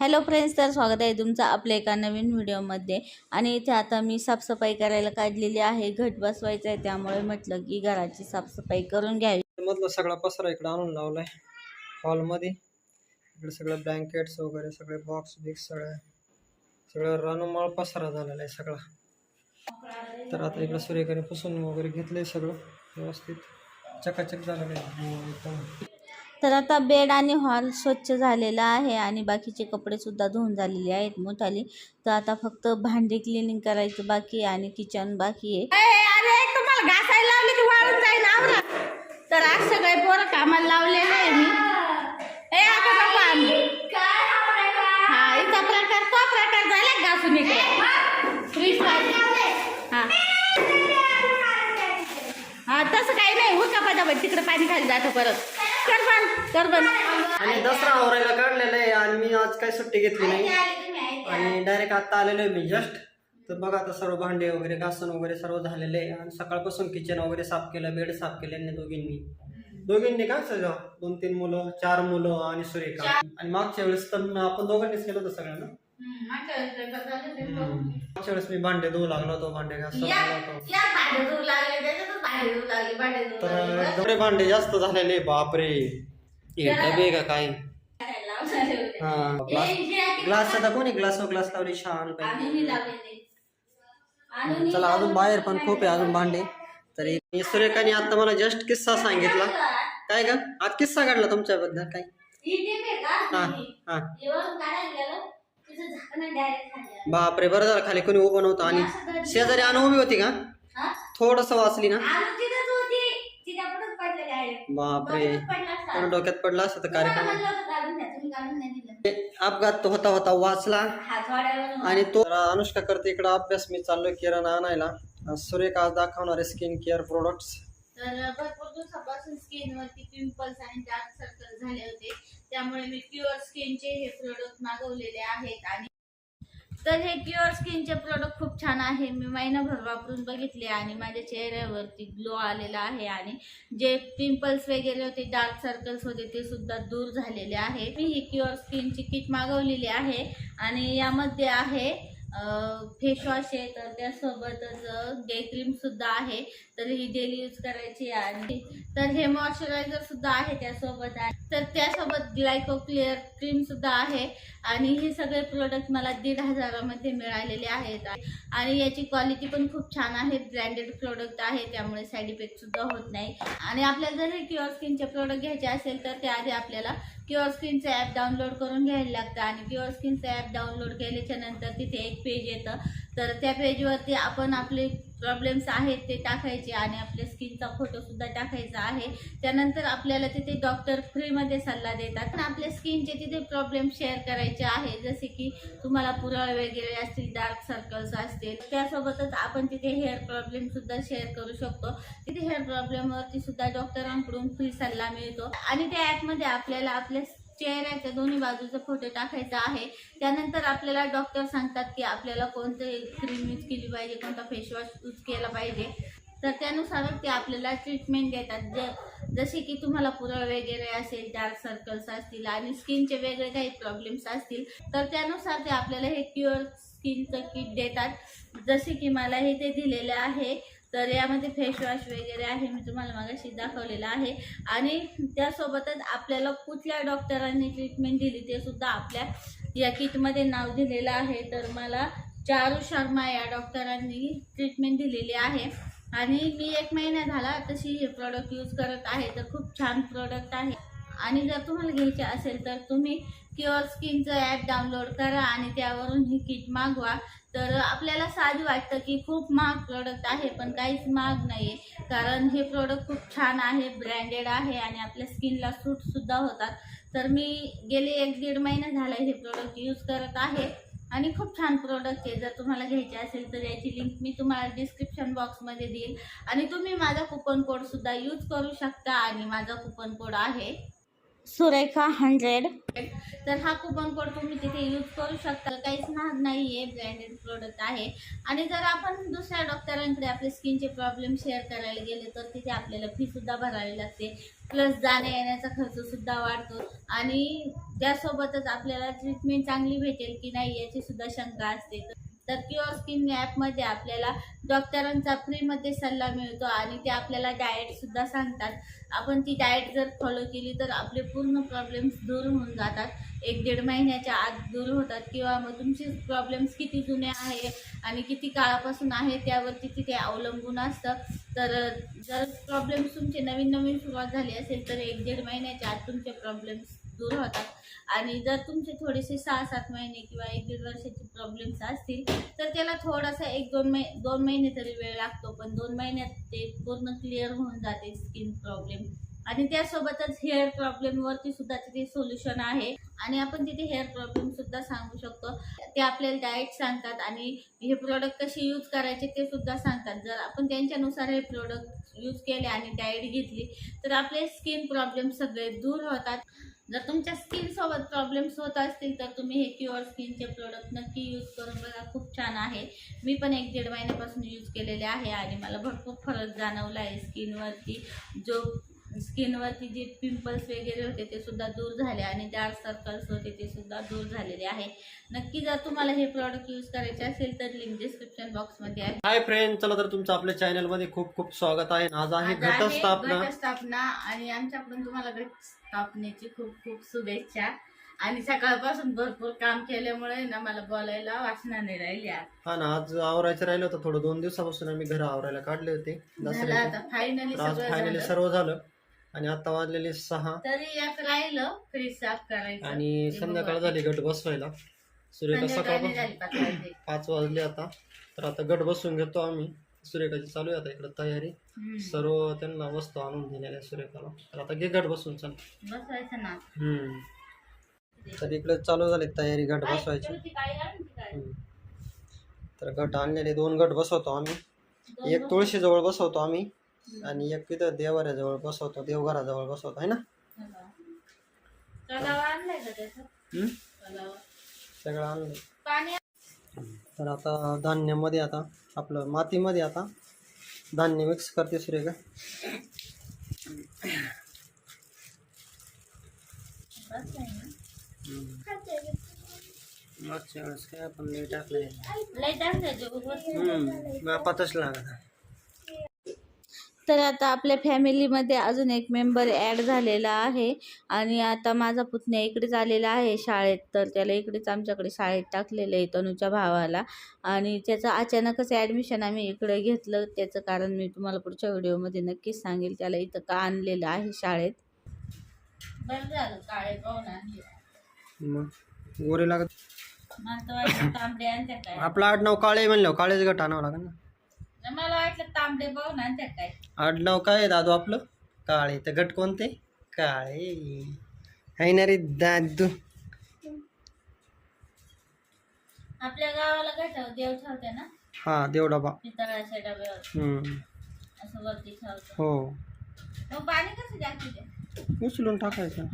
Hello friends तर स्वागत आहे तुमचं आपल्या एका नवीन व्हिडिओमध्ये. आणि इथे आता मी साफसफाई करायला काढलेली आहे. घट बसवायचं आहे त्यामुळे म्हटलं की घराची साफसफाई करून घ्यावी. मधला सगळा पसरा इकडे आणून लावलाय हॉलमध्ये. इकडे सगळं ब्लँकेट्स वगैरे सगळे बॉक्स बिक्स सगळं सगळं रानूमाळ पसरा झालेला आहे सगळा. तर आता इकडे सूर्यकाने पुसून वगैरे घेतलंय सगळं व्यवस्थित. चकाचक झालेलं आहे. एकदम तर आता बेड आणि हॉल स्वच्छ झालेला आहे आणि बाकीचे कपडे सुद्धा धुवून झालेले आहेत मोठाली. तर आता फक्त भांडी क्लिनिंग करायचं बाकी आहे आणि किचन बाकी आहे. अरे तुम्हाला घासायला लावले की वाळून जाईल आवरा तर आज सगळे पोरं कामाला लावलेले आहे मी. ए आता नको. हा इथं प्रकार तो प्रकार झाला घासून इकडे? फ्रीज हा. हा तसं काही नाही. हो का पटापट तिकडे पाणी खाली जातं परत. कर बंद कर बंद आणि दसरा आवरायला काढलेला आहे आणि मी आज काही सुट्टी घेतली नाही. आणि डायरेक्ट आता आलेलो आहे मी जस्ट तर बघा आता सर्व भांडे वगैरे घासून वगैरे सर्व झालेले आहे. आणि सकाळपासून किचन वगैरे साफ केलं बेड साफ केले दोघींनी. दोघींनी का सगळं दोन तीन मुलं चार मुलं आणि सुरेखा. आणि मागच्या वेळेस तर आपण दोघांनीच केलं होतं सगळ्यांना मागच्या वेळेस मी भांडे धुवू लागलो होतो भांडे लागलो या भांडे धुवू लागले त्याच्यातच भांडे धुवू लागले भांडे धुवू तर एवढे भांडे जास्त झालेले बापरे. डबे का काय हा. ग्लास ग्लास आता कोणी ग्लास ग्लास लावली छान चला अजून बाहेर पण खूप आहे अजून भांडे. तर सुरेखाने आता मला जस्ट किस्सा सांगितला. काय का आज किस्सा काढला तुमच्याबद्दल काय हा हा. बापरे बरं झालं खाली. कोणी उभं नव्हतं. आणि शेजारी उभी होती का? थोडस वाचली ना? बापरे. कोण डोक्यात पडला असं तर कार्यक्रम अपघात तो होता होता वाचला. आणि तो अनुष्का करते इकडं अभ्यास मी चाललोय किराणा आणायला. आज दाखवणार स्किन केअर प्रोडक्ट्स तर भरपूर दिवसापासून स्किनवरती पिंपल्स आणि डार्क सर्कल झाले होते. त्यामुळे मी प्युअर स्किनचे हे प्रोडक्ट मागवलेले आहेत आणि तर हे प्युअर स्किनचे प्रोडक्ट खूप छान आहे. मी महिनाभर वापरून बघितले आणि माझ्या चेहऱ्यावरती ग्लो आलेला आहे आणि जे पिंपल्स वगैरे होते डार्क सर्कल्स होते ते सुद्धा दूर झालेले आहे. मी ही प्युअर स्किनची किट मागवलेली आहे आणि यामध्ये आहे फेस वॉश आहे तर त्यासोबतच डे क्रीम सुद्धा आहे. तर ही डेली यूज करायची आणि तर हे मॉइश्चरायझर सुद्धा आहे त्यासोबत. तर त्यासोबत ग्लायको क्लिअर क्रीम सुद्धा आहे. आणि हे सगळे प्रोडक्ट मला दीड हजारामध्ये मिळालेले आहेत. आणि याची क्वालिटी पण खूप छान आहे. ब्रँडेड प्रोडक्ट आहे त्यामुळे साईड इफेक्ट सुद्धा होत नाही. आणि आपल्याला जर हे क्युअर स्किनचे प्रोडक्ट घ्यायचे असेल तर त्याआधी आपल्याला क्युअर स्किनचं ॲप डाउनलोड करून घ्यायला लागतं. आणि क्युअर स्किनचं ॲप डाउनलोड केल्याच्यानंतर तिथे एक पेज येतं. तर त्या पेजवरती आपण आपले प्रॉब्लेम्स आहेत ते टाकायचे आणि आपल्या स्किनचा फोटोसुद्धा टाकायचा आहे. त्यानंतर आपल्याला तिथे डॉक्टर फ्रीमध्ये सल्ला देतात. पण आपल्या स्किनचे तिथे प्रॉब्लेम शेअर करायचे आहे जसे की तुम्हाला पुरळ वगैरे असतील डार्क सर्कल्स असतील. त्यासोबतच आपण तिथे हेअर प्रॉब्लेम सुद्धा शेअर करू शकतो. तिथे हेअर प्रॉब्लेमवरती सुद्धा डॉक्टरांकडून फ्री सल्ला मिळतो. आणि त्या ॲपमध्ये आपल्याला आपल्या चेहऱ्याच्या दोन्ही बाजूचा फोटो टाकायचा आहे. त्यानंतर आपल्याला डॉक्टर सांगतात की आपल्याला कोणते क्रीम यूज केली पाहिजे कोणता फेसवॉश यूज केला पाहिजे. तर त्यानुसारच ते आपल्याला ट्रीटमेंट देतात. ज जसे की तुम्हाला पुरळ वगैरे असेल डार्क सर्कल्स असतील आणि स्किनचे वेगळे काही प्रॉब्लेम्स असतील तर त्यानुसार ते आपल्याला हे क्युअर स्किनचं किट देतात. जसे की मला हे ते दिलेले आहे. तर यामध्ये फेस वॉश वगैरे आहे मी तुम्हाला मागाशी दाखवलेलं आहे. आणि त्यासोबतच आपल्याला कुठल्या डॉक्टरांनी ट्रीटमेंट दिली ते सुद्धा आपल्या या किटमध्ये नाव दिलेलं आहे. तर मला चारू शर्मा या डॉक्टरांनी ट्रीटमेंट दिलेली आहे. आणि मी एक महिना झाला तशी हे प्रॉडक्ट यूज करत आहे. तर खूप छान प्रॉडक्ट आहे. आणि जर तुम्हाला घ्यायचे असेल तर तुम्ही क्युअर स्किनचं ॲप डाउनलोड करा आणि त्यावरून ही किट मागवा. तर आपल्याला साधी वाटतं की खूप महाग प्रोडक्ट आहे पण काहीच महाग नाही आहे कारण हे प्रोडक्ट खूप छान आहे ब्रँडेड आहे आणि आपल्या स्किनला सूटसुद्धा होतात. तर मी गेले एक दीड महिना झाला हे प्रोडक्ट यूज करत आहे. आणि खूप छान प्रोडक्ट आहे. जर तुम्हाला घ्यायचे असेल तर याची लिंक मी तुम्हाला डिस्क्रिप्शन बॉक्समध्ये देईल. आणि तुम्ही माझा कुपन कोडसुद्धा यूज करू शकता आणि माझा कुपन कोड आहे. सुरेखा हंड्रेड तर हा कुपन कोड तुम्ही तिथे यूज करू शकता. काहीच महाग नाही आहे ब्रँडेड प्रोडक्ट आहे. आणि जर आपण दुसऱ्या डॉक्टरांकडे आपले स्किनचे प्रॉब्लेम शेअर करायला गेले तर तिथे आपल्याला फीसुद्धा भरावी लागते. प्लस जाण्या येण्याचा खर्चसुद्धा वाढतो. आणि त्यासोबतच आपल्याला ट्रीटमेंट चांगली भेटेल की नाही याची सुद्धा शंका असते. तर तर प्युअर स्किन ॲपमध्ये आपल्याला डॉक्टरांचा फ्रीमध्ये सल्ला मिळतो आणि ते आपल्याला डाएटसुद्धा सांगतात. आपण ती डाएट जर फॉलो केली तर आपले पूर्ण प्रॉब्लेम्स दूर होऊन जातात. एक दीड महिन्याच्या आत दूर होतात किंवा मग तुमचे प्रॉब्लेम्स किती जुने आहे आणि किती काळापासून आहे त्यावरती तिथे अवलंबून असतं. तर जर प्रॉब्लेम्स तुमचे नवीन नवीन सुरुवात झाली असेल तर एक दीड महिन्याच्या आत तुमचे प्रॉब्लेम्स दूर होतात. आणि जर तुमचे थोडेसे सहा सात महिने किंवा एक दीड वर्षाचे प्रॉब्लेम्स असतील तर त्याला थोडासा एक दोन महि दोन महिने तरी वेळ लागतो. पण दोन महिन्यात ते पूर्ण क्लिअर होऊन जाते स्किन प्रॉब्लेम आणि त्यासोबतच हेअर प्रॉब्लेमवरती सुद्धा तिथे सोल्युशन आहे. आणि आपण तिथे हेअर प्रॉब्लेम सुद्धा सांगू शकतो. ते आपल्याला डाएट सांगतात आणि हे प्रोडक्ट कसे यूज करायचे ते सुद्धा सांगतात. जर आपण त्यांच्यानुसार हे प्रोडक्ट यूज केले आणि डाएट घेतली तर आपले स्किन प्रॉब्लेम सगळे दूर होतात. जर तुमच्या स्किन सोबत प्रॉब्लेम्स होत असतील तर तुम्ही हे क्युअर स्किनचे प्रोडक्ट नक्की यूज करून बघा. खूप छान आहे. मी पण एक दीड महिन्यापासून यूज केलेले आहे आणि मला भरपूर फरक जाणवला आहे स्किनवरती जो स्किनवरती जे पिंपल्स वगैरे होते ते सुद्धा दूर झाले आणि डार्क सर्कल्स होते ते सुद्धा दूर झालेले आहे. नक्की जर तुम्हाला हे प्रॉडक्ट यूज करायचे असेल तर लिंक डिस्क्रिप्शन बॉक्समध्ये आहे. हाय फ्रेंड चला तर तुमचं आपल्या चॅनलमध्ये खूप खूप स्वागत आहे. आज आहे घटस्थापना. आणि आमच्याकडून तुम्हाला घटस्थापनेची खूप खूप शुभेच्छा. आणि सकाळपासून भरपूर काम केल्यामुळे ना मला बोलायला वाचना नाही राहिली आज. हा ना आज आवरायचं राहिलं होतं थोडं. दोन दिवसापासून आम्ही घर आवरायला काढले होते. झालं दसऱ्याचे. आता फायनली तर आज सगळं फायनली झालं. सर्व झालं. आणि आता वाजलेले सहा. तरी एक राहिलं फ्रीज साफ करायचं. आणि ते संध्याकाळ. झाली गट बसवायला. सुरेखा संध्याकाळी झाली पाच वाजले. पाच वाजले आता. तर आता गट बसून घेतो आम्ही. सुरेखाची चालू आहे आता इकडे तयारी. सर्व त्यांना वस्तू आणून दिलेल्या आहे सुरेखाला. तर आता घे गट बसून चल. बसवायचं ना. हम्म. तर इकडे चालू झाली तयारी काय? बसवायची. तर गट आणलेले दोन गट बसवतो आम्ही. एक तुळशीजवळ बसवतो आम्ही आणि एक तिथं देवाऱ्याजवळ बसवतो देवघराजवळ बसवतो. आहे ना? तलाव आणलाय तर आता धान्यामध्ये आता आपलं मातीमध्ये आता धान्य मिक्स करते सुरेखा. मागच्या वेळेस काय आपण लई टाकलं लय टाकलं मापातच लागत तर आता आपल्या फॅमिलीमध्ये अजून एक मेंबर ॲड झालेला आहे. आणि आता माझा पुतण्या इकडेच आलेला आहे शाळेत. तर त्याला इकडेच आमच्याकडे शाळेत टाकलेलं आहे तनूच्या भावाला. आणि त्याचं अचानकच ॲडमिशन आम्ही इकडे घेतलं. त्याचं कारण मी तुम्हाला पुढच्या व्हिडिओमध्ये नक्कीच सांगेल. त्याला इथं का आणलेलं आहे शाळेत. बरं झालं काळे पाहून आणले. लागत आपलं आडनाव काळे म्हणलं. काळेच गट आणावं लागेल ना. मला वाटलं तांबडे पाहून आणत्या काय? आडनाव काय आहे दादू आपलं? काळे. तर गट कोणते? काळे. आहे ना रे दादू. आपल्या गावाला घटाव देव ठेवते ना? हा देवडाबा. पितळाच्या डब्यावर. हम्म. असं वरती ठेवतो. हो. मग पाणी कसं टाकते ते? उचलून टाकायचं.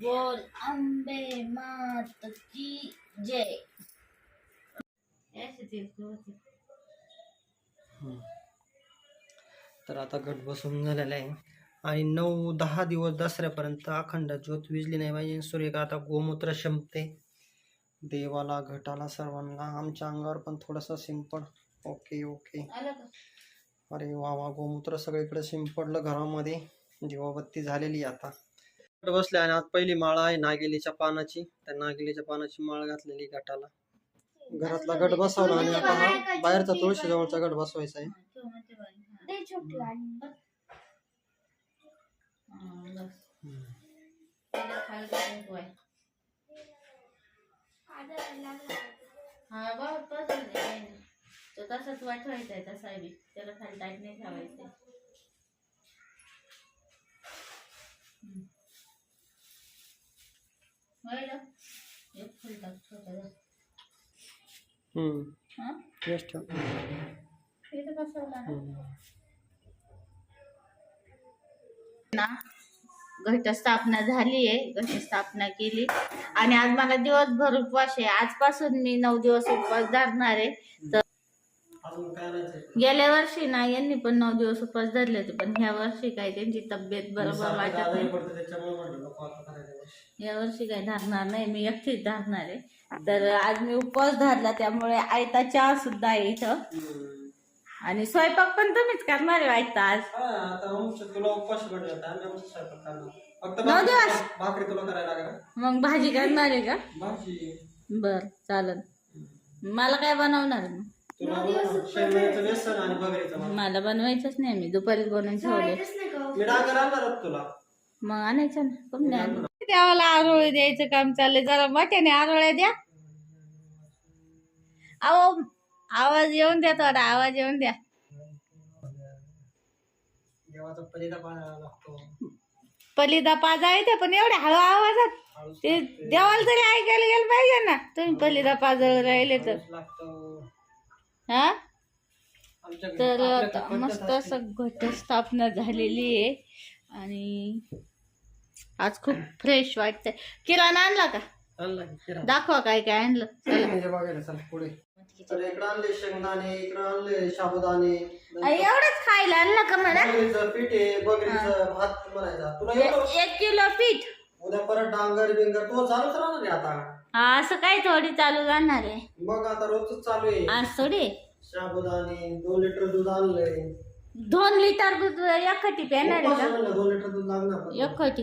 बोल आंबे मात की जय. तर आता गट बसून झालेला आहे. आणि नऊ दहा दिवस दसऱ्यापर्यंत अखंड ज्योत विजली नाही पाहिजे. सूर्यका आता गोमूत्र शमते देवाला घटाला सर्वांना आमच्या अंगावर पण थोडंसं सिंपल ओके ओके. अरे वा वा गोमूत्र सगळीकडे शिंपडलं घरामध्ये. दिवाबत्ती झालेली आता. बसले आणि आज पहिली माळ आहे नागेलीच्या पानाची. त्या नागेलीच्या पानाची माळ घातलेली गटाला. घरातला गट बसवला आणि आता हा बाहेरचा तुळशीजवळचा गट बसवायचा आहे. हा, बघ. तो तसाच वाटवायचा आहे तसा बी त्याला खाली टाईट नाही ठेवायचं एक फुल टाक छोटं हा. ना. घटस्थापना झाली आहे घटस्थापना केली. आणि आज मला दिवसभर उपवास आहे. आजपासून मी नऊ दिवस उपवास धरणार आहे. तर काय गेल्या वर्षी ना यांनी पण नऊ दिवस उपवास धरले होते. पण ह्या वर्षी काय त्यांची तब्येत बरोबर वाटत नाही. या वर्षी काही धरणार नाही. मी एकटीच धरणार आहे. तर आज मी उपवास धरला त्यामुळे आयता चहा सुद्धा आहे इथं. आणि स्वयंपाक पण तुम्हीच करणार आहे आयता आज. हा, आता आमचं तुला उपवास फक्त नऊ भाकरी दिवस? तुला- भाकरी तुला करायला मग भाजी करणार आहे का? भाजी. बर चालन मला काय बनवणार मग? मला बनवायचंच नाही मी दुपारीच बनवून ठेवले मग आणायचं ना? देवाला आरोळी द्यायचं काम चाललंय. जरा मोठ्याने आरोळ्या द्या. अहो आवाज येऊन द्या थोडा आवाज येऊन द्या. पलिदा पाजा येते पण एवढ्या हळू आवाजात ते देवाला तरी ऐकायला गेलं पाहिजे ना तुम्ही पलिदा पाजळ राहिले तर. हा? तर मस्त. असं घटस्थापना झालेली आहे. आणि आज खूप फ्रेश वाटतंय. किराणा आणला का. दाखवा काय काय आणलं. शेंगदाणे इकडं आणले साबुदाणे अ, एवढंच खायला आणलं का पीठ आहे बगरीचं भात तुला ए- एक किलो पीठ. उद्या परत डांगर बिंगर तो चालूच राहणार आहे आता. हा असं काय थोडी चालू जाणार आहे? मग आता रोजच चालू आहे. आज थोडी? साबुदाणे दोन लिटर दूध आणलंय. दोन लिटर दूध एकखटी पेणार दोन लिटर दूध लागणार. पण. एकखटी